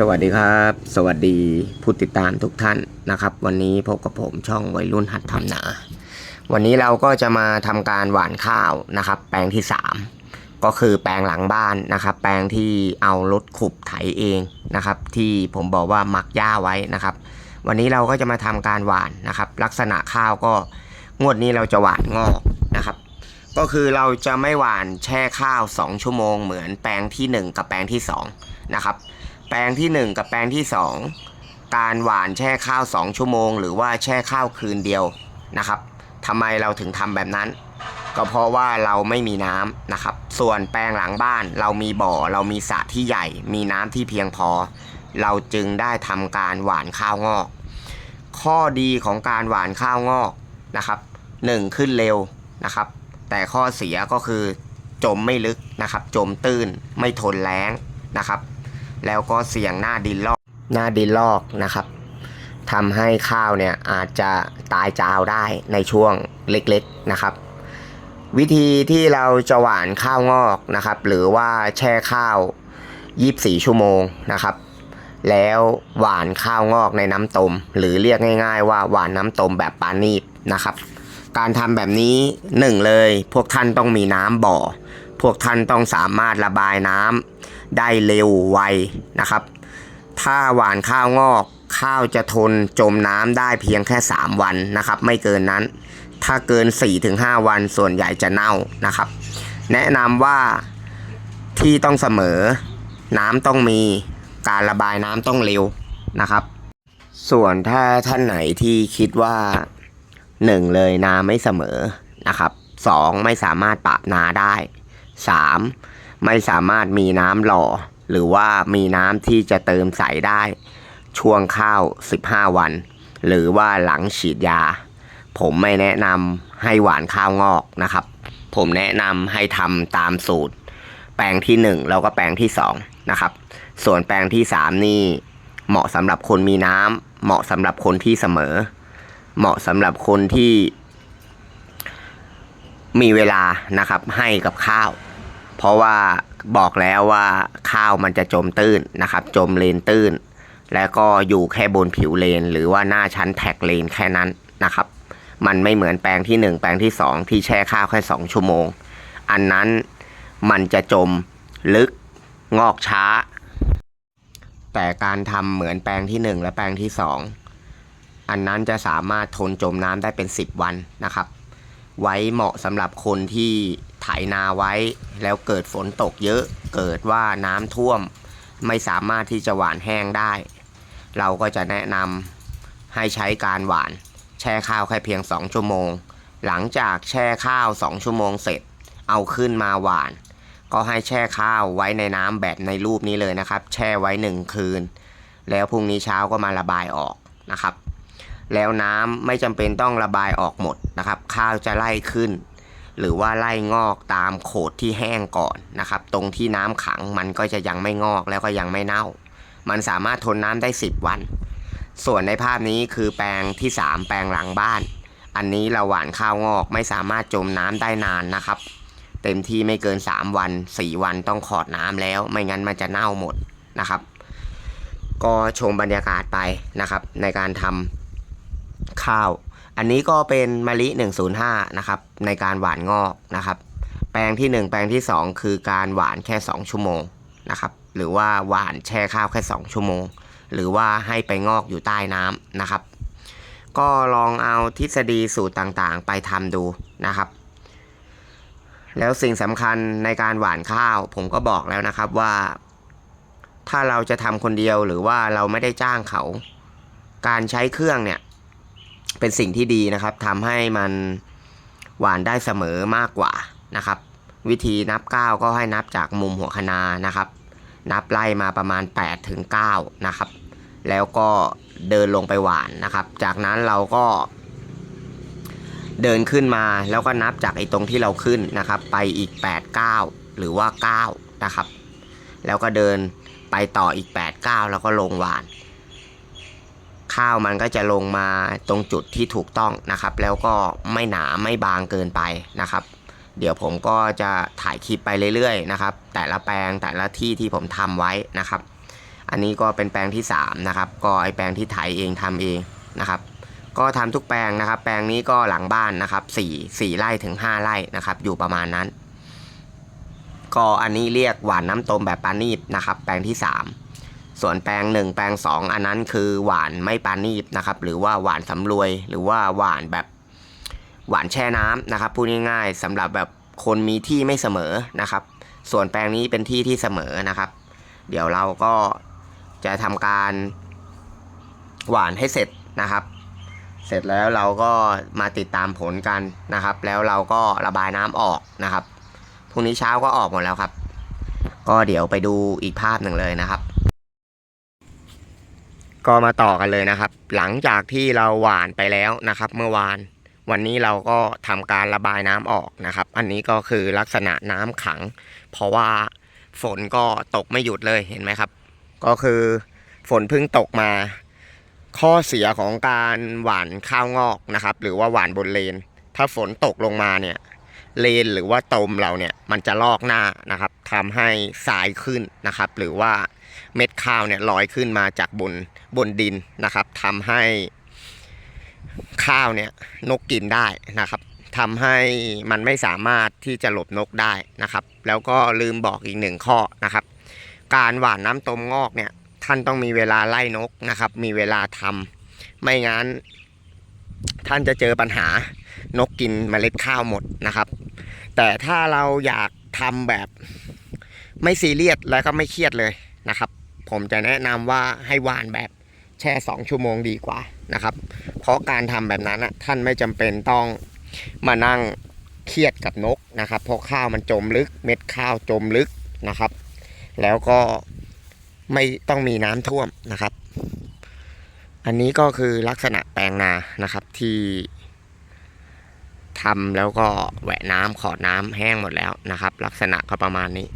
สวัสดีครับ สวัสดีผู้ติดตามทุกท่านนะครับ วันนี้พบกับผมช่องวัยรุ่นหัดทำนา วันนี้เราก็จะมาทำการหว่านข้าวนะครับ แปลงที่ 3 ก็คือแปลงหลังบ้านนะครับ แปลงที่เอารถขุบไถเองนะครับ ที่ผมบอกว่ามักหญ้าไว้นะครับ วันนี้เราก็จะมาทำการหว่านนะครับ ลักษณะข้าวก็งวดนี้เราจะหว่านงอกนะครับ ก็คือเราจะไม่หว่านแช่ข้าว 2 ชั่วโมง เหมือนแปลงทีหนึ่1 กับแปลงที่2นะครับ แปลงที่ 1 กับแปลงที่ 2 การหวานแช่ข้าว 2 ชั่วโมง หรือว่าแช่ข้าวคืนเดียวนะครับทำไมเราถึงทำแบบนั้น ก็เพราะว่าเราไม่มีน้ำนะครับ ส่วนแปลงหลังบ้านเรามีบ่อเรามีสระที่ใหญ่ มีน้ำที่เพียงพอ เราจึงได้ทำการหวานข้าวงอก ข้อดีของการหวานข้าวงอกนะครับหนึ่งขึ้นเร็วนะครับ แต่ข้อเสียก็คือจมไม่ลึกนะครับ จมตื้นไม่ทนแรงนะครับ แล้วก็เสี่ยงหน้าดินลอกหน้าดินลอกนะครับทำให้ข้าวเนี่ยอาจจะตายจาวได้ในช่วงเล็กๆนะครับ วิธีที่เราจะหว่านข้าวงอกนะครับ หรือว่าแช่ข้าว 24 ชั่วโมงนะครับ แล้วหว่านข้าวงอกในน้ำต้มหรือเรียกง่าย ๆ ว่าหว่านน้ำต้มแบบปานีบนะครับ การทำแบบนี้หนึ่งเลย พวกท่านต้องมีน้ำบ่อ พวกท่านต้องสามารถระบายน้ำ ได้เร็วไวนะครับ ถ้าหว่านข้าวงอกข้าวจะทนจมน้ำได้เพียงแค่ 3 วันนะครับ ไม่เกินนั้น ถ้าเกิน 4-5 วันส่วนใหญ่จะเน่านะครับ แนะนำว่าที่ต้องเสมอ น้ำต้องมีการระบายน้ำต้องเร็วนะครับ ส่วนถ้าท่านไหนที่คิดว่าหนึ่งเลยนาไม่เสมอนะครับสองไม่สามารถปรับนาได้สาม ไม่สามารถมีน้ำหล่อ หรือว่ามีน้ำที่จะเติมใส่ได้ ช่วงข้าว 15 วัน หรือว่าหลังฉีดยา ผมไม่แนะนำให้หวานข้าวงอกนะครับ ผมแนะนำให้ทำตามสูตร แปลงที่ 1 แล้วก็แปลงที่ 2 นะครับ ส่วนแปลงที่ 3 นี่ เหมาะสำหรับคนมีน้ำเหมาะสำหรับคนที่เสมอ เหมาะสำหรับคนที่มีเวลานะครับให้กับข้าว เพราะว่าบอกแล้วว่าข้าวมันจะจมตื้นนะครับ จมเลนตื้น แล้วก็อยู่แค่บนผิวเลน หรือว่าหน้าชั้นแท็กเลนแค่นั้นนะครับ มันไม่เหมือนแปลงที่ 1 แปลงที่ 2 ที่แช่ข้าวแค่ 2 ชั่วโมง อันนั้นมันจะจมลึกงอกช้า แต่การทำเหมือนแปลงที่ 1 และแปลงที่ 2 อันนั้นจะสามารถทนจมน้ำได้เป็น 10 วันนะครับ ไว้เหมาะสำหรับคนที่ ไถนาไว้ แล้วเกิดฝนตกเยอะ เกิดว่าน้ำท่วม ไม่สามารถที่จะหวานแห้งได้ เราก็จะแนะนำให้ใช้การหวาน แช่ข้าวแค่เพียง 2 ชั่วโมง หลังจากแช่ข้าว 2 ชั่วโมงเสร็จ เอาขึ้นมาหวาน ก็ให้แช่ข้าวไว้ในน้ำแบบในรูปนี้เลยนะครับ แช่ไว้ 1 คืน แล้วพรุ่งนี้เช้าก็มาระบายออกนะครับแล้วน้ำไม่จำเป็นต้องระบายออกหมดนะครับ ข้าวจะไล่ขึ้น หรือว่าไล่งอกตามโขดที่แห้งก่อนนะครับ ตรงที่น้ำขังมันก็จะยังไม่งอกแล้วก็ยังไม่เน่า มันสามารถทนน้ำได้ 10 วัน ส่วนในภาพนี้คือแปลงที่ 3 แปลงหลังบ้าน อันนี้เราหว่านข้าวงอกไม่สามารถจมน้ำได้นานนะครับ เต็มที่ไม่เกิน 3 วัน 4 วันต้องขอดน้ำแล้ว ไม่งั้นมันจะเน่าหมดนะครับ ก็ชมบรรยากาศไปนะครับ ในการทำข้าว อันนี้ก็เป็นมะลิ 105 นะครับ ในการหวานงอกนะครับ แปลงที่ 1 แปลงที่ 2 คือการหวานแค่ 2 ชั่วโมงนะครับ หรือว่าหวานแช่ข้าวแค่ 2 ชั่วโมง หรือว่าให้ไปงอกอยู่ใต้น้ำนะครับ ก็ลองเอาทฤษฎีสูตรต่างๆ ไปทำดูนะครับ แล้วสิ่งสำคัญในการหวานข้าว ผมก็บอกแล้วนะครับว่า ถ้าเราจะทำคนเดียวหรือว่าเราไม่ได้จ้างเขา การใช้เครื่องเนี่ย เป็นสิ่งที่ดีนะครับทำให้มันหวานได้เสมอมากกว่านะครับ วิธีนับก้าก็ให้นับจากมุมหัวคะนานะครับ นับไล่มาประมาณ8ถึง9นะครับ แล้วก็เดินลงไปหวานนะครับ จากนั้นเราก็เดินขึ้นมาแล้วก็นับจากไอ้ตรงที่เราขึ้นนะครับ ไปอีก 8 9 หรือว่า 9 นะครับ แล้วก็เดินไปต่ออีก 8 9 แล้วก็ลงหวาน ข้าวมันก็จะลงมาตรงจุดที่ถูกต้องนะครับ แล้วก็ไม่หนาไม่บางเกินไปนะครับ เดี๋ยวผมก็จะถ่ายคลิปไปเรื่อยๆนะครับ แต่ละแปลงแต่ละที่ที่ผมทำไว้นะครับ อันนี้ก็เป็นแปลงที่สามนะครับก็ไอแปลงที่ไถเองทำเองนะครับ ก็ทำทุกแปลงนะครับ แปลงนี้ก็หลังบ้านนะครับสี่สี่ไร่ถึงห้าไร่นะครับ อยู่ประมาณนั้น ก็อันนี้เรียกหวานน้ำตมแบบปานีบนะครับ แปลงที่สาม ส่วนแปลงหนึ่งแปลงสองอันนั้นคือหวานไม่ปานีบนะครับ หรือว่าหวานสำรวย หรือว่าหวานแบบหวานแช่น้ำนะครับพูดง่ายๆสำหรับแบบคนมีที่ไม่เสมอนะครับ ส่วนแปลงนี้เป็นที่ที่เสมอนะครับ เดี๋ยวเราก็จะทำการหวานให้เสร็จนะครับ เสร็จแล้วเราก็มาติดตามผลกันนะครับ แล้วเราก็ระบายน้ำออกนะครับพรุ่งนี้เช้าก็ออกหมดแล้วครับ ก็เดี๋ยวไปดูอีกภาพหนึ่งเลยนะครับ ก็มาต่อกันเลยนะครับ หลังจากที่เราหวานไปแล้วนะครับ เมื่อวาน วันนี้เราก็ทำการระบายน้ำออกนะครับ อันนี้ก็คือลักษณะน้ำขัง เพราะว่าฝนก็ตกไม่หยุดเลยเห็นไหมครับ ก็คือฝนเพิ่งตกมา ข้อเสียของการหวานข้าวงอกนะครับ หรือว่าหวานบนเลน ถ้าฝนตกลงมาเนี่ย เลนหรือว่าตมเราเนี่ยมันจะลอกหน้านะครับทำให้ทรายขึ้นนะครับ หรือว่าเม็ดข้าวเนี่ยลอยขึ้นมาจากบนบนดินนะครับทำให้ข้าวเนี่ยนกกินได้นะครับทำให้มันไม่สามารถที่จะหลบนกได้นะครับ แล้วก็ลืมบอกอีกหนึ่งข้อนะครับ การหว่านน้ำตมงอกเนี่ยท่านต้องมีเวลาไล่นกนะครับ มีเวลาทำไม่งั้น ท่านจะเจอปัญหานกกินเมล็ดข้าวหมดนะครับ แต่ถ้าเราอยากทำแบบไม่ซีเรียสแล้วก็ไม่เครียดเลยนะครับ ผมจะแนะนำว่าให้วานแบบแช่2ชั่วโมงดีกว่านะครับ เพราะการทำแบบนั้นนะท่านไม่จำเป็นต้องมานั่งเครียดกับนกนะครับ เพราะข้าวมันจมลึก เม็ดข้าวจมลึกนะครับ แล้วก็ไม่ต้องมีน้ำท่วมนะครับ อันนี้ก็คือลักษณะแปลงนานะครับที่ ทำแล้วก็แหวะน้ำขอดน้ำแห้งหมดแล้วนะครับ ลักษณะก็ประมาณนี้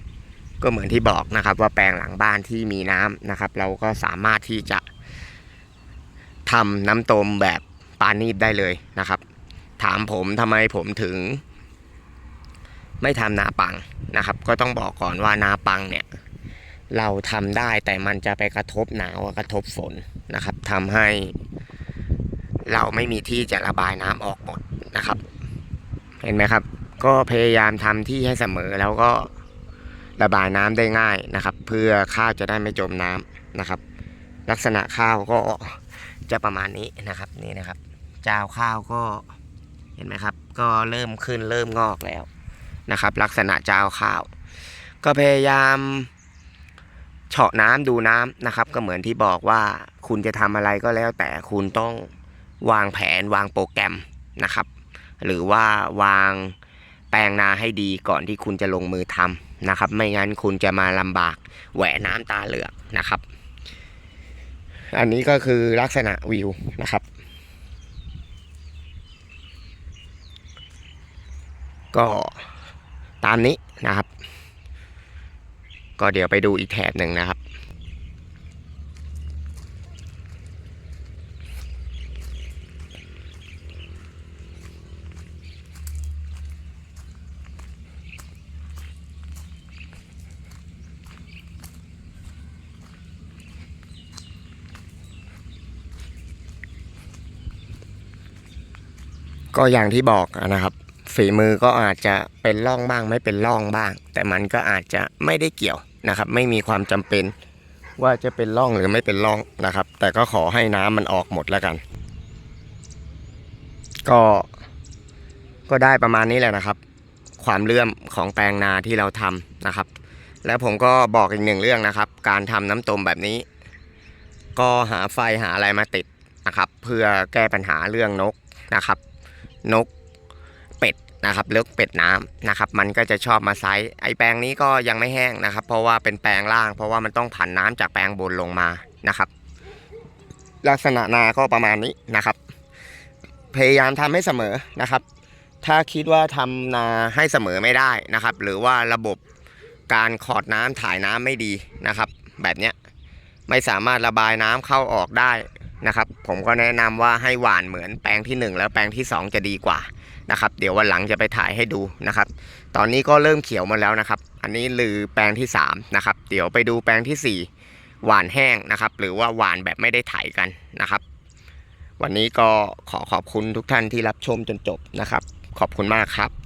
ก็เหมือนที่บอกนะครับ ว่าแปลงหลังบ้านที่มีน้ำนะครับ เราก็สามารถที่จะทำน้ำต้มแบบปานีบได้เลยนะครับ ถามผมทำไมผมถึง ไม่ทำนาปังนะครับ ก็ต้องบอกก่อนว่านาปังเนี่ย เราทำได้แต่มันจะไปกระทบหนาวกระทบฝนนะครับทำให้เราไม่มีที่จะระบายน้ำออกหมดนะครับ เห็นไหมครับ ก็พยายามทำที่ให้เสมอแล้วก็ระบายน้ำได้ง่ายนะครับ เพื่อข้าวจะได้ไม่จมน้ำนะครับ ลักษณะข้าวก็จะประมาณนี้นะครับนี่นะครับจ้าข้าวก็เห็นไหมครับ ก็เริ่มขึ้นเริ่มงอกแล้วนะครับ ลักษณะจ้าข้าว ก็พยายามเฉาะน้ำดูน้ำนะครับ ก็เหมือนที่บอกว่าคุณจะทำอะไรก็แล้วแต่คุณต้องวางแผนวางโปรแกรมนะครับ หรือว่าวางแปลงนาให้ดีก่อนที่คุณจะลงมือทำนะครับ ไม่งั้นคุณจะมาลำบากแหวน้ำตาเหลือกนะครับ อันนี้ก็คือลักษณะวิวนะครับ ก็ตามนี้นะครับ ก็เดี๋ยวไปดูอีกแถบหนึ่งนะครับ ก็อย่างที่บอกนะครับ ฝีมือก็อาจจะเป็นร่องบ้าง ไม่เป็นร่องบ้าง แต่มันก็อาจจะไม่ได้เกี่ยวนะครับ ไม่มีความจำเป็นว่าจะเป็นร่องหรือไม่เป็นร่องนะครับ แต่ก็ขอให้น้ำมันออกหมดแล้วกัน ก็ก็ได้ประมาณนี้แหละนะครับ ความเลื่อมของแปลงนาที่เราทำนะครับ แล้วผมก็บอกอีกหนึ่งเรื่องนะครับ การทำน้ำต้มแบบนี้ ก็หาไฟหาอะไรมาติดนะครับ เพื่อแก้ปัญหาเรื่องนกนะครับ นกเป็ดนะครับเลือกเป็ดน้ำนะครับ มันก็จะชอบมาไซส์ไอแปลงนี้ก็ยังไม่แห้งนะครับ เพราะว่าเป็นแปลงล่าง เพราะว่ามันต้องผันน้ำจากแปลงบนลงมานะครับ ลักษณะนาก็ประมาณนี้นะครับ พยายามทำให้เสมอนะครับ ถ้าคิดว่าทำนาให้เสมอไม่ได้นะครับ หรือว่าระบบการขอดน้ำถ่ายน้ำไม่ดีนะครับ แบบเนี้ยไม่สามารถระบายน้ำเข้าออกได้ นะครับ ผมก็แนะนำว่าให้หว่านเหมือนแปลงที่ 1 แล้วแปลงที่ 2 จะดีกว่านะครับ เดี๋ยววันหลังจะไปถ่ายให้ดูนะครับ ตอนนี้ก็เริ่มเขียวมาแล้วนะครับ อันนี้ลือแปลงที่3นะครับ เดี๋ยวไปดูแปลงที่หวานแห้งนะครับ หรือว่าหวานแบบไม่ได้ไถกันนะครับ วันนี้ก็ขอขอบคุณทุกท่านที่รับชมจนจบนะครับ ขอบคุณมากครับ